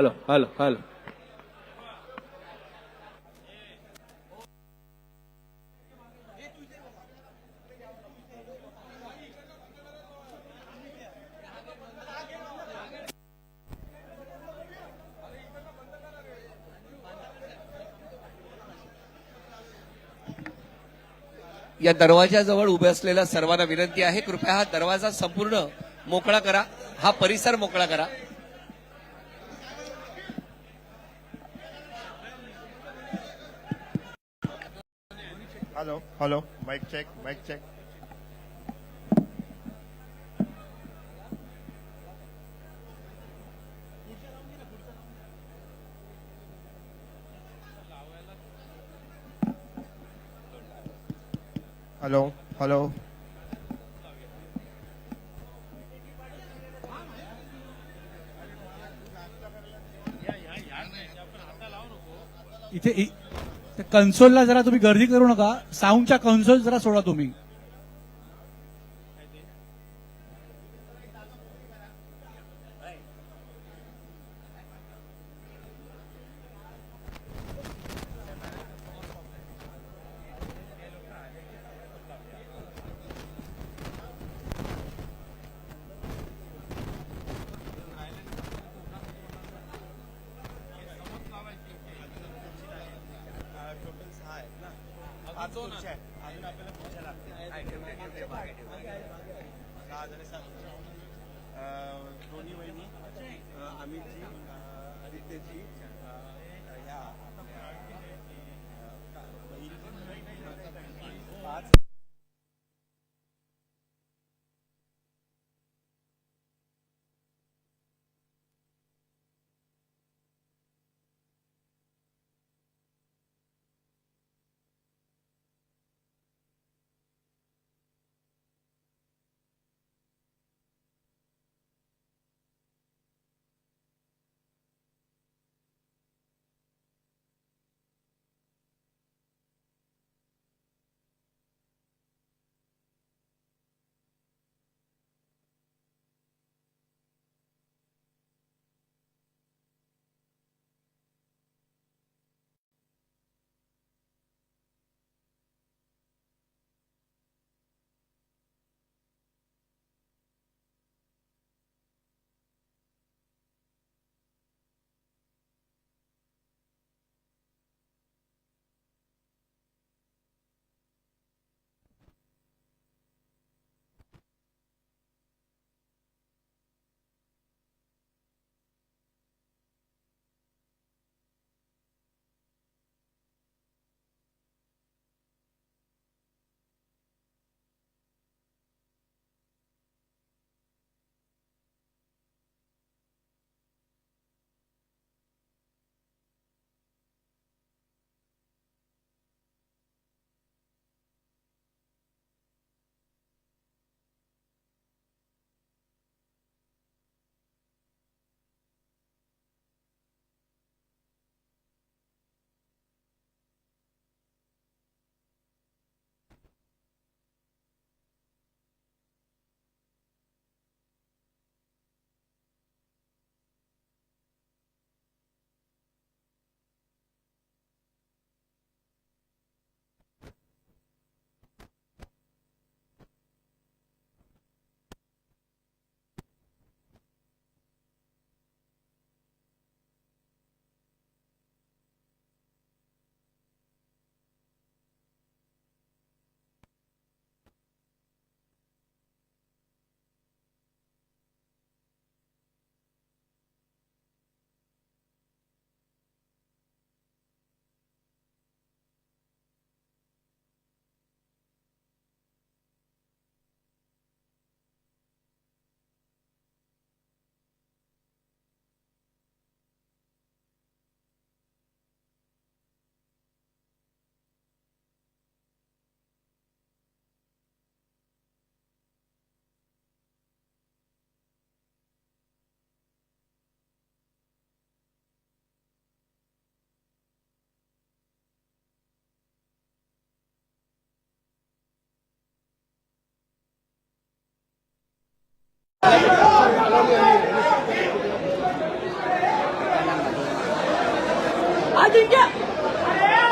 Hello hello halo. या दरवाजाजवळ उभे असलेल्या सर्वांना विनंती आहे. कृपया हा दरवाजा संपूर्ण मोकळा करा. हा परिसर मोकळा करा. Hello, hello, mic check, mic check. Hello, hello. इथे कन्सोलला जरा तुम्ही गर्दी करू नका. साऊंडच्या कन्सोल जरा सोडा तुम्ही. दोन्ही वहिनी अमितजी आदित्यजी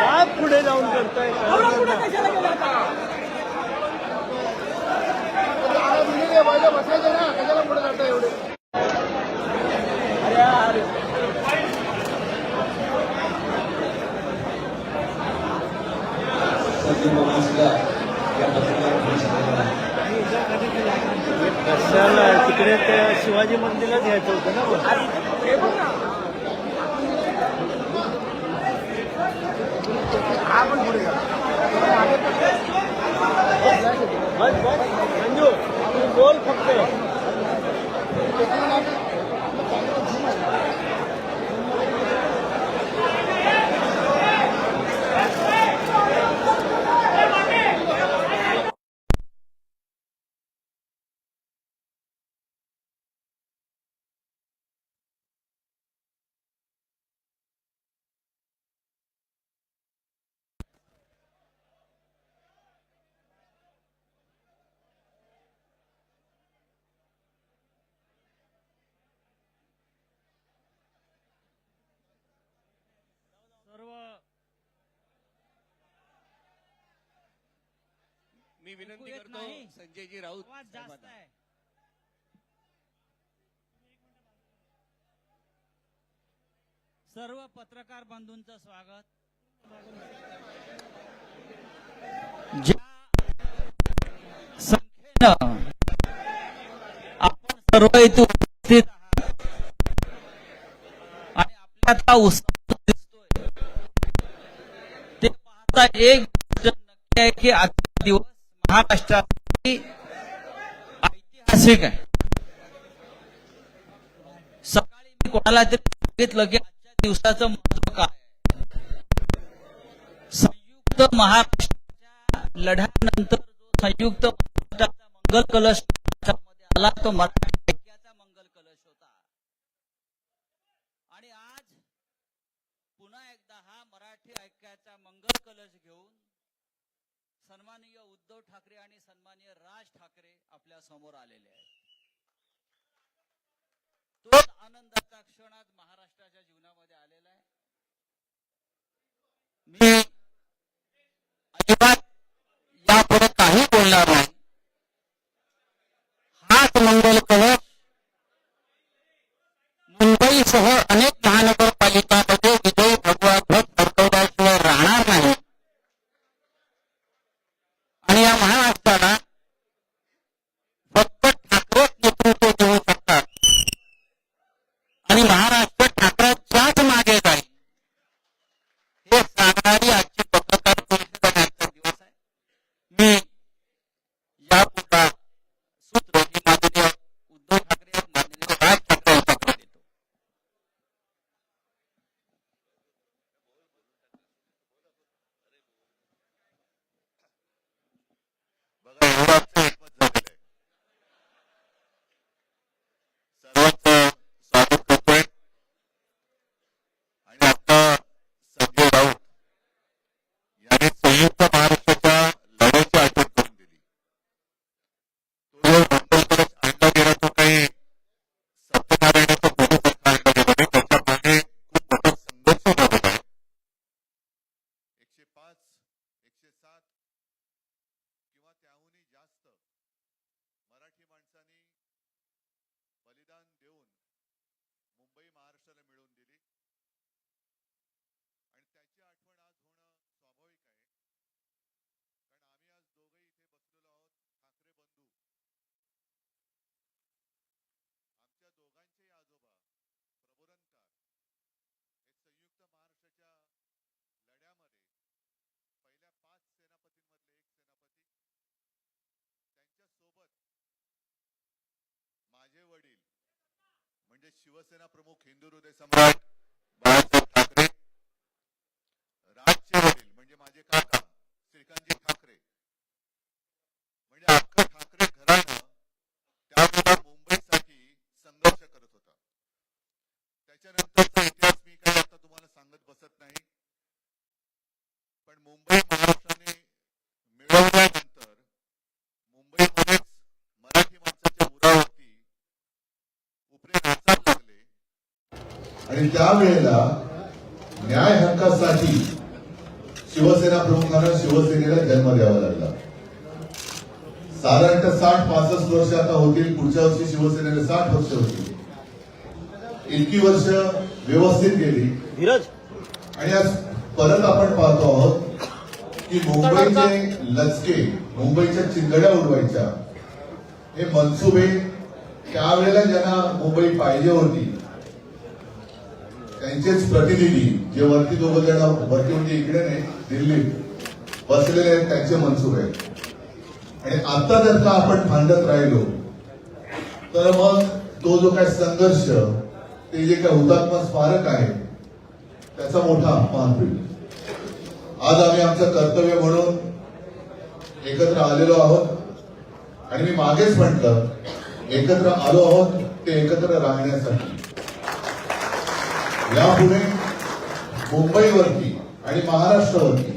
आप पुढे जाऊन करताय बसायचं ना कशाला Thank you, कशाला? तिकडे त्या शिवाजी मंदिरला घ्यायचं होतं ना बघ बस बस. मंजू तू बोल फक्त सर्व मी विनंती करतो. संजयजी राऊत जास्त. आहे सर्व पत्रकार बंधूंचं स्वागत संख्येनं आपण सर्व इथे उपस्थित आहात आणि आपल्यातला उत्साह दिसतोय ते पाहता एक गोष्ट नक्की आहे की आजचा दिवस महाराष्ट्रासाठी ऐतिहासिक काय सकाळी मी कोणाला तरी सांगितलं की आजच्या दिवसाचं महत्त्व काय संयुक्त महाराष्ट्राच्या लढ्यानंतर जो संयुक्त महाराष्ट्राचा मंगल कलश आला तो मराठी ऐक्याचा मंगल कलश होता. आणि आज पुन्हा एकदा हा मराठी ऐक्याचा मंगल कलश घेऊन सन्माननीय उद्धव ठाकरे आणि सन्माननीय राज ठाकरे आपल्यासमोर आलेले आहेत. तोच आनंदाचा क्षण आज महाराष्ट्राच्या जीवनामध्ये आलेला आहे. मी अजिबात यापुढे काही बोलणार नाही. म्हणजे शिवसेना प्रमुख हिंदू हृदय सम्राट बाळासाहेब ठाकरे राजचे वडील म्हणजे माझे काका श्रीकांतजी ठाकरे म्हणजे अख्खं ठाकरे घराणं त्यावेळेला मुंबईसाठी संघर्ष करत होता त्याच्यानंतरचा इतिहास मी काही आता तुम्हाला सांगत बसत नाही पण मुंबई महाराष्ट्राने मिळवल्यानंतर मुंबईमध्येच मराठी माणसाच्या उरावरती उपरे नाचायला लागले आणि त्यावेळेला न्याय हक्कासाठी शिवसेना प्रमुखांना शिवसेनेला जन्म द्यावा लागला. साधारणतः साठ पासष्ट वर्ष आता होतील पुढच्या वर्षी शिवसेनेला साठ वर्ष होतील. इतकी वर्ष व्यवस्थित गेली. आणि आज परत आपण पाहतो आहोत की मुंबईचे लचके मुंबईच्या चिंगड्या उडवायच्या. हे मनसुबे त्यावेळेला ज्यांना मुंबई पाहिजे होती त्यांचेच प्रतिनिधी जे वरती दोघं जण वरती म्हणजे इकडे नाही दिल्लीत बसलेले आहेत त्यांचे मनसूर आहेत. आणि आता जर का आपण भांडत राहिलो तर मग तो जो काय संघर्ष ते जे काय हुतात्मा स्मारक आहे त्याचा मोठा अपमान होईल. आज आम्ही आमचं कर्तव्य म्हणून एकत्र आलेलो आहोत. आणि मी मागेच म्हटलं एकत्र आलो आहोत ते एकत्र राहण्यासाठी. यापुढे मुंबईवरती आणि महाराष्ट्रावरती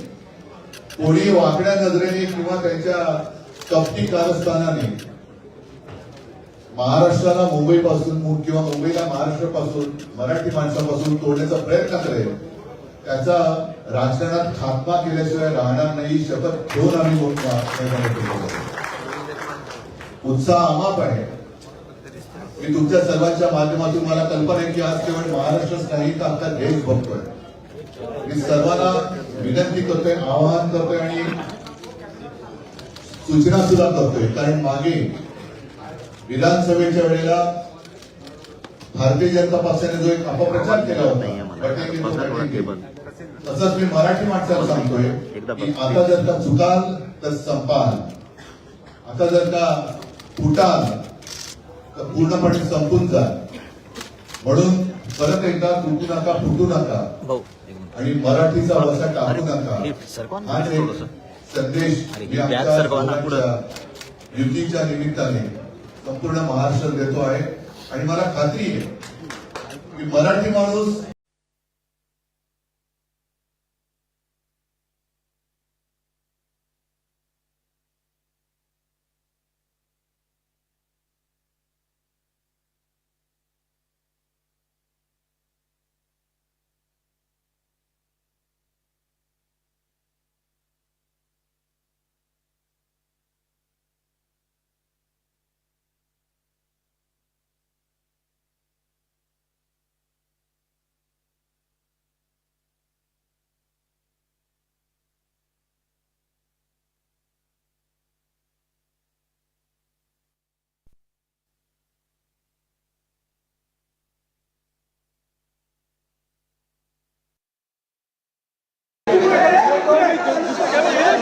कोणी वाकड्या नजरेने किंवा त्यांच्या कपटी कारस्थानाने महाराष्ट्राला मुंबईपासून किंवा मुंबईला महाराष्ट्रापासून मराठी माणसापासून तोडण्याचा प्रयत्न करेल त्याचा राजकारणात खात्मा केल्याशिवाय राहणार नाही शपथ ठेवून आम्ही उत्साह अमाप आहे. मी तुमच्या सर्वांच्या माध्यमातून मला कल्पना आहे की आज केवळ महाराष्ट्रच नाही तर आमचा देश बघतोय. मी सर्वांना विनंती करतोय आवाहन करतोय आणि सूचना सुद्धा करतोय. कारण मागे विधानसभेच्या वेळेला भारतीय जनता पक्षाने जो एक अपप्रचार केला होता. तसंच मी मराठी माणसाला सांगतोय की आता जर का चुकाल तर संपाल. आता जर का फुटाल तर पूर्णपणे संपून जाल म्हणून परत एकदा तुटू नका फुटू नका. आणि मराठीचा वसा टाकू नका. हे एक. संदेश मी आमच्या युतीच्या निमित्ताने संपूर्ण महाराष्ट्रात देतो आहे. आणि मला खात्री आहे की मराठी माणूस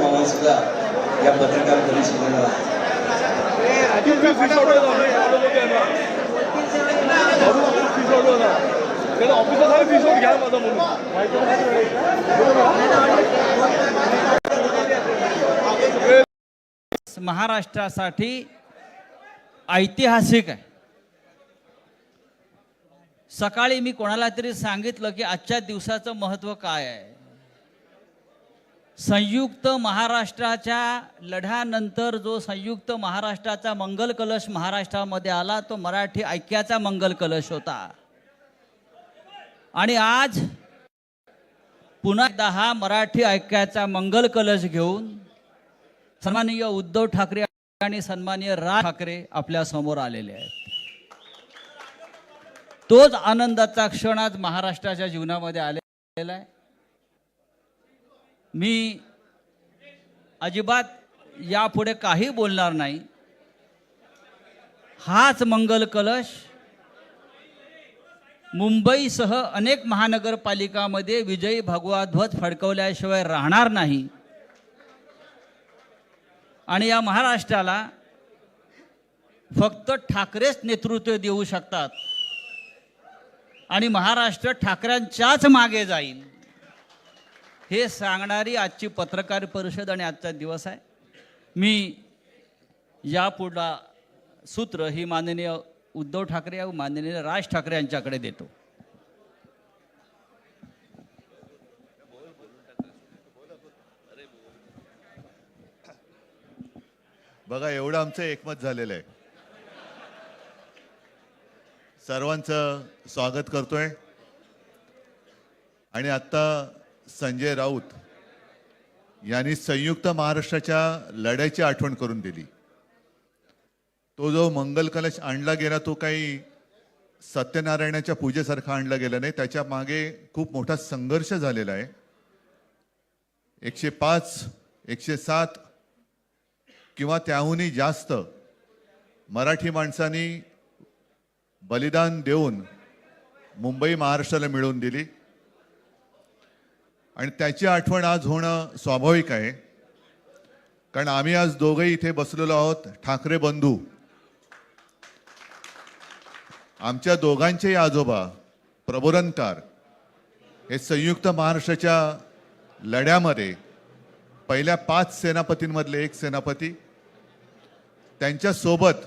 मामा सुद्धा या पत्रकार परिषदेला महाराष्ट्रासाठी ऐतिहासिक आहे. सकाळी मी कोणाला तरी सांगितलं की आजच्या दिवसाचं महत्त्व काय आहे? संयुक्त महाराष्ट्राच्या लढ्यानंतर जो संयुक्त महाराष्ट्राचा मंगल कलश महाराष्ट्रामध्ये आला तो मराठी ऐक्याचा मंगल कलश होता. आणि आज पुन्हा एकदा हा मराठी ऐक्याचा मंगल कलश घेऊन सन्माननीय उद्धव ठाकरे आणि सन्माननीय राज ठाकरे आपल्यासमोर आलेले आहेत. तोच आनंदाचा क्षण आज महाराष्ट्राच्या जीवनामध्ये आलेला आहे. मी अजिबात यापुढे काही बोलणार नाही. हाच मंगल कलश मुंबईसह अनेक महानगरपालिकामध्ये विजयी भगवा ध्वज फडकवल्याशिवाय राहणार नाही. आणि या महाराष्ट्राला फक्त ठाकरेच नेतृत्व देऊ शकतात. आणि महाराष्ट्र ठाकरेंच्याच मागे जाईल हे सांगणारी आजची पत्रकार परिषद आणि आजचा दिवस आहे. मी यापुढला सूत्र ही माननीय उद्धव ठाकरे व माननीय राज ठाकरे यांच्याकडे देतो. बघा एवढं आमचं एकमत झालेलं आहे. सर्वांचं स्वागत करतोय. आणि आता संजय राऊत यांनी संयुक्त महाराष्ट्राच्या लढ्याची आठवण करून दिली. तो जो मंगल कलश आणला गेला तो काही सत्यनारायणाच्या पूजेसारखा आणला गेला नाही. त्याच्यामागे खूप मोठा संघर्ष झालेला आहे. एकशे पाच एकशे सात किंवा त्याहूनही जास्त मराठी माणसांनी बलिदान देऊन मुंबई महाराष्ट्राला मिळवून दिली. आणि त्याची आठवण आज होणं स्वाभाविक आहे. कारण आम्ही आज दोघंही इथे बसलेलो आहोत ठाकरे बंधू. आमच्या दोघांचेही आजोबा प्रबोधनकार हे संयुक्त महाराष्ट्राच्या लढ्यामध्ये पहिल्या पाच सेनापतींमधले एक सेनापती त्यांच्यासोबत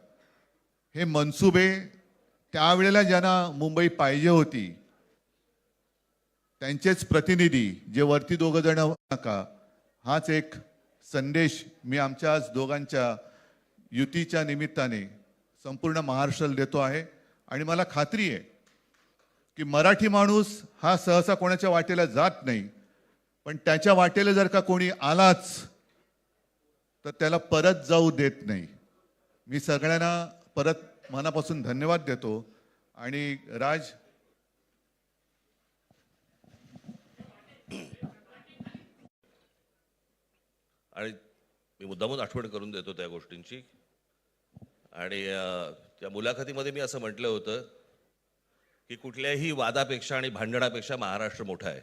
हे मनसुबे त्यावेळेला ज्यांना मुंबई पाहिजे होती त्यांचेच प्रतिनिधी जे वरती दोघं जण नका हाच एक संदेश मी आमच्या आज दोघांच्या युतीच्या निमित्ताने संपूर्ण महाराष्ट्राला देतो आहे. आणि मला खात्री आहे की मराठी माणूस हा सहसा कोणाच्या वाटेला जात नाही पण त्याच्या वाटेला जर का कोणी आलाच तर त्याला परत जाऊ देत नाही. मी सगळ्यांना परत मनापासून धन्यवाद देतो. आणि राज. आणि मी मुद्दामून आठवण करून देतो त्या गोष्टींची. आणि त्या मुलाखतीमध्ये मी असं म्हटलं होतं की कुठल्याही वादापेक्षा आणि भांडणापेक्षा महाराष्ट्र मोठा आहे.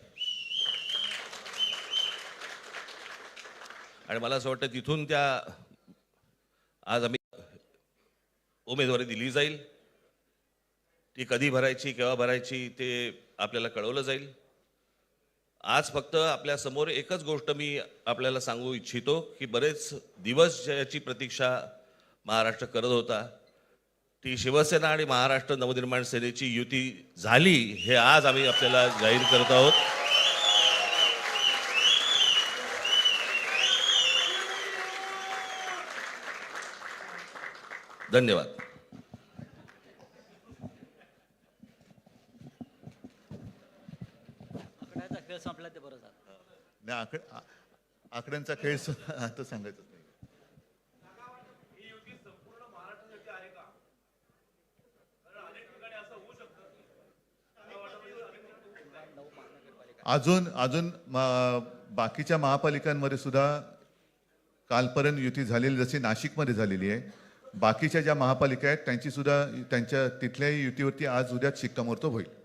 आणि मला असं वाटतं तिथून त्या आज आम्ही उमेदवारी दिली जाईल. ती कधी भरायची केव्हा भरायची ते आपल्याला कळवलं जाईल. आज फक्त आपल्यासमोर एकच गोष्ट मी आपल्याला सांगू इच्छितो की बरेच दिवस ज्याची प्रतीक्षा महाराष्ट्र करत होता ती शिवसेना आणि महाराष्ट्र नवनिर्माण सेनेची युती झाली हे आज आम्ही आपल्याला जाहीर करत आहोत. धन्यवाद. खेळ संपला ते बरं झालं. नाही आकड आ- आकड्यांचा खेळ स- आता सांगायचं नाही. अजून अजून बाकीच्या महापालिकांमध्ये सुद्धा कालपर्यंत युती झालेली जशी नाशिकमध्ये झालेली आहे बाकीच्या ज्या महापालिका आहेत त्यांची सुद्धा त्यांच्या तिथल्याही युतीवरती आज उद्या शिक्कामोर्तब होईल.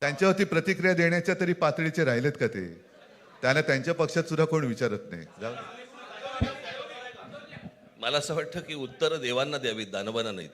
त्यांच्यावरती प्रतिक्रिया देण्याच्या तरी पातळीचे राहिलेत का ते? त्याला त्यांच्या पक्षात सुद्धा कोण विचारत नाही. मला असं वाटतं की उत्तर देवांना द्यावीत दानवांना नाहीत.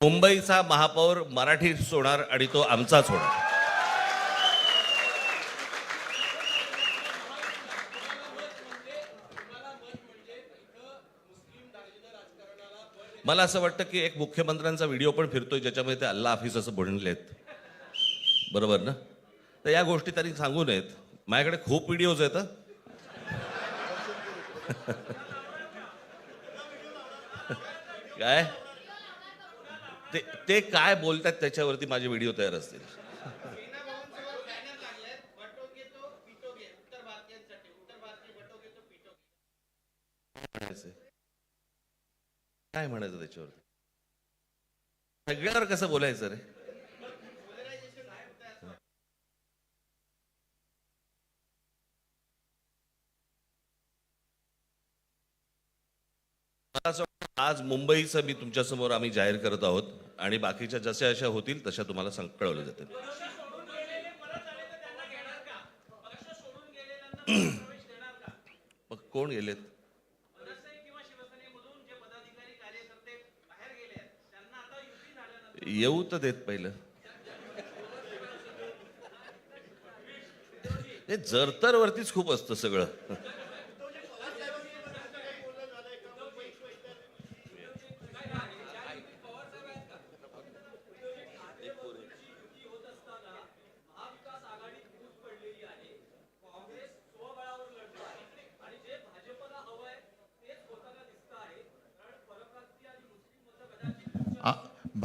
मुंबईचा महापौर मराठी सोडणार आणि तो आमचाच होणार. मला असं वाटतं की एक मुख्यमंत्र्यांचा व्हिडिओ पण फिरतोय ज्याच्यामध्ये ते अल्ला हाफिज असं बनलेत बरोबर ना? तर या गोष्टी त्यांनी सांगू नयेत. माझ्याकडे खूप व्हिडिओज आहेत. काय? ते ते काय बोलतात त्याच्यावरती माझे व्हिडिओ तयार असतील. काय म्हणायचं त्याच्यावरती सगळ्यावर कसं बोलायचं रे? मला असं वाटतं आज मुंबईचं मी तुमच्यासमोर आम्ही जाहीर करत आहोत आणि बाकीच्या जशा अशा होतील तशा तुम्हाला सांग कळवलं जातील. मग कोण गेलेत? येऊ तर देत पहिलं. हे जरतर वरतीच खूप असतं सगळं.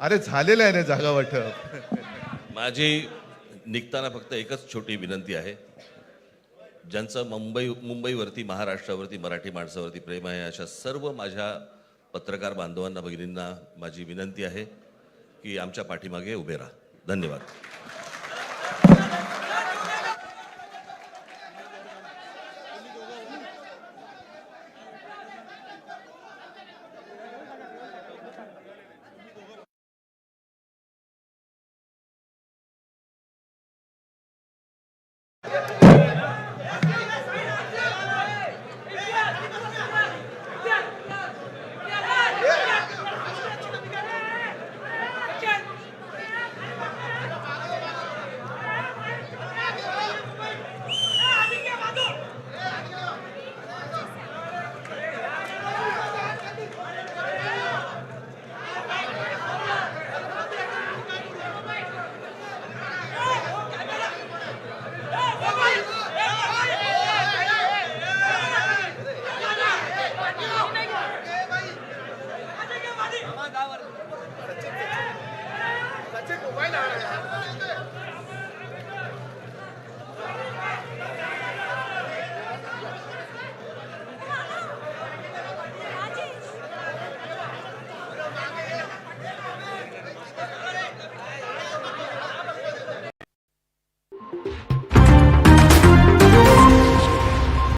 अरे झालेलं आहे ना जागा वाटप. माझी निघताना फक्त एकच छोटी विनंती आहे. ज्यांचं मुंबई मुंबईवरती महाराष्ट्रावरती मराठी माणसावरती प्रेम आहे अशा सर्व माझ्या पत्रकार बांधवांना भगिनींना माझी विनंती आहे की आमच्या पाठीमागे उभे राहा. धन्यवाद.